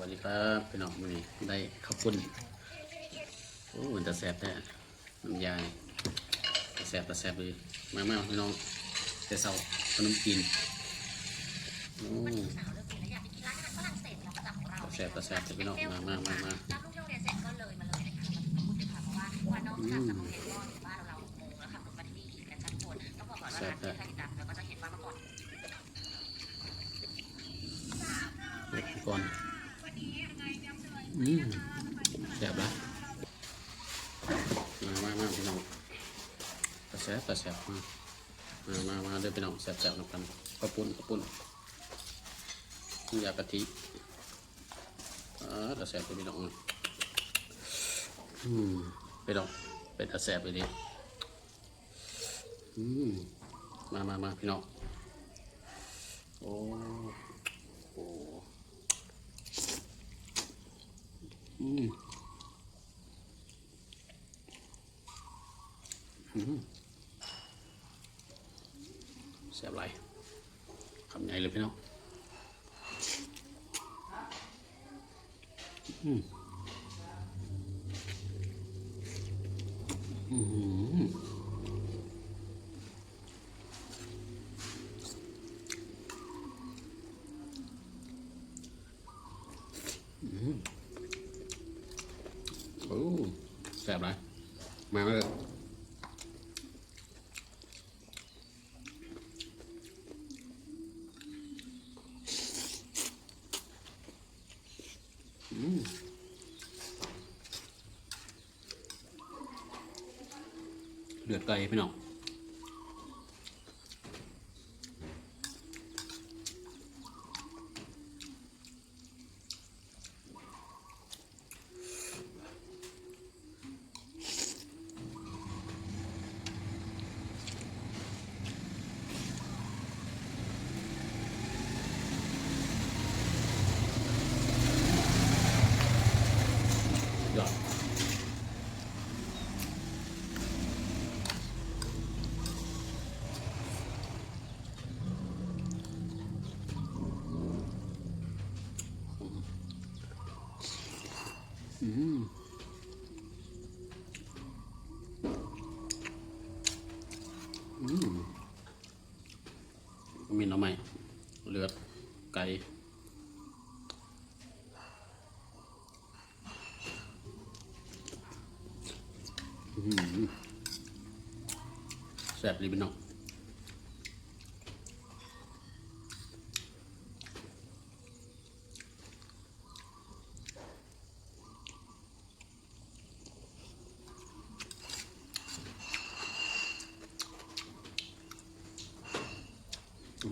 วัสดีครับพี่น้องมือนี้ได้ข้าวปุ้นโอ้มันจะแซ่บแท้น้ำยาจะแซ่บจะแซ่บเลยมามาพี่น้องแต่เช้าขนมจีนโอ้จะแซ่บจะแซ่บพี่น้องมามามามารับลูกที่โรงเรียนเสร็จก็เลยมาเลยนะคะมาพูดเลยค่ะเพราะว่าน้องกับโรงเรียนก็ถึงบ้านเราโมงแล้วขับรถมาที่นี่อีกกันชั้นบนต้องบอกก่อน อก่อนเด็กก่อนอืมแซ่บละมามามาพี่น้องจะแซ่บจะแซ่บมามามามาเด้อพี่น้องแซ่บแซ่บน้ำกันข้าวปุ้นข้าวปุ้นน้ำยากะทิอ่าจะแซ่บเลยพี่น้องอืมไปดอกเป็นอาแสบไปดิอืมมามามาพี่น้องโอ้โอ้อืมอืม แสบไรคำใหญ่เลยพี่น้องอืมอืมอืม อ้แซ่บเลยมาเลยอืมเลือดไก่พี่น้องยอด อืม อืมมีหน่อไม้เลือดไก่อืมแซ่บดีพี่น้อง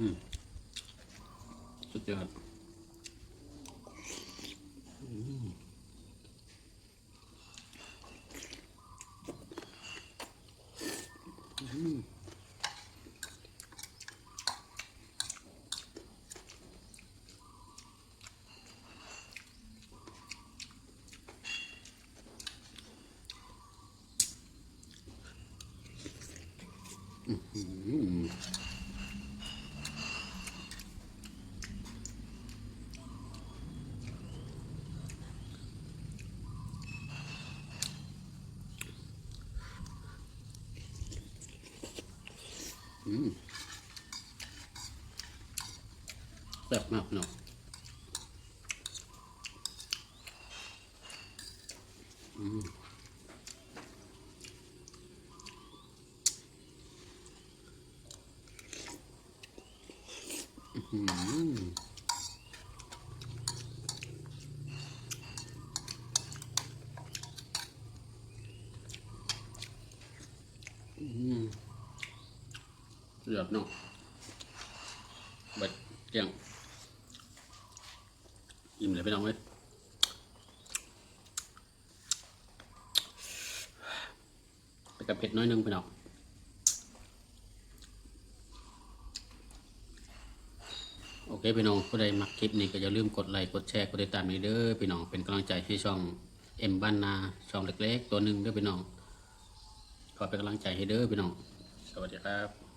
สุดยอดอืมอืมอืม อืม แซ่บมากเนาะอืมอืมอืม เลือดเนาะเบัดเกี่ยง อิ่มเลยพี่น้องเว้ยไปกับเผ็ดน้อยหนึงพี่น้องโอเคพี่น้องผู้ใดมักคลิปนี้ก็อย่าลืมกดไลค์กดแชร์กดติดตามนี้เด้อพี่น้องเป็นกำลังใจให้ช่องเอ็มบ้านนาช่องเล็กๆ ตัวหนึ่งเด้อพี่น้องขอเป็นกำลังใจให้เด้อพี่น้อง สวัสดีครับ